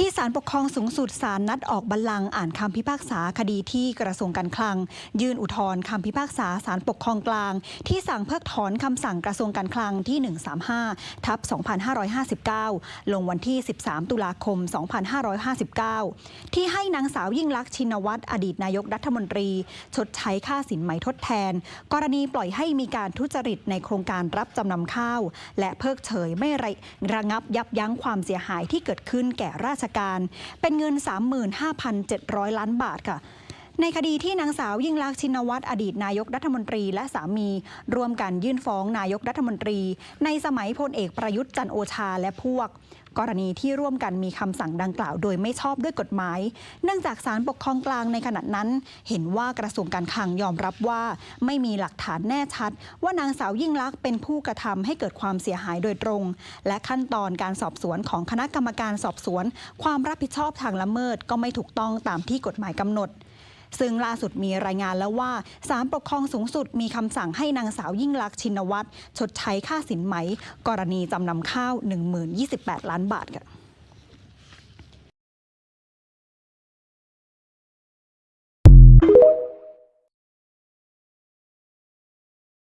ที่ศาลปกครองสูงสุดศาลนัดออกบัลลังก์อ่านคำพิพากษาคดีที่กระทรวงการคลัง ยื่นอุทธรณ์คำพิพากษาศาลปกครองกลาง ที่สั่งเพิกถอนคำสั่งกระทรวงการคลังที่ 135 ทับ 2559 ลงวันที่ 13 ตุลาคม 2559 ที่ให้นางสาวยิ่งลักษณ์ชินวัตรอดีตนายกรัฐมนตรี ชดใช้ค่าสินไหมทดแทน กรณีปล่อยให้มีการทุจริตในโครงการรับจำนำข้าว และเพิกเฉยไม่ระระงับยับยั้งความเสียหายที่เกิดขึ้นแก่ราชการ เป็นเงิน 35,700 ล้านบาทค่ะ ในคดีที่นางสาวยิ่งลักษณ์ชินวัตรอดีตนายกรัฐมนตรีและสามี ร่วมกันยื่นฟ้องนายกรัฐมนตรี ในสมัยพลเอกประยุทธ์จันโอชาและพวก กรณีที่ร่วมกันมีคำสั่งดังกล่าวโดยไม่ชอบด้วยกฎหมาย เนื่องจากศาลปกครองกลางในขณะนั้น เห็นว่ากระทรวงการคลังยอมรับว่า ไม่มีหลักฐานแน่ชัด ว่านางสาวยิ่งลักษณ์เป็นผู้กระทำให้เกิดความเสียหายโดยตรง และขั้นตอนการสอบสวนของคณะกรรมการสอบสวน ความรับผิดชอบทางละเมิดก็ไม่ถูกต้องตามที่กฎหมายกำหนด ซึ่งล่าสุดมีรายงานแล้วว่าศาลปกครองสูงสุดมีคำสั่งให้นางสาวยิ่งลักษณ์ชินวัตรชดใช้ค่าสินไหม กรณีจำนำข้าว 1028 ล้านบาทค่ะ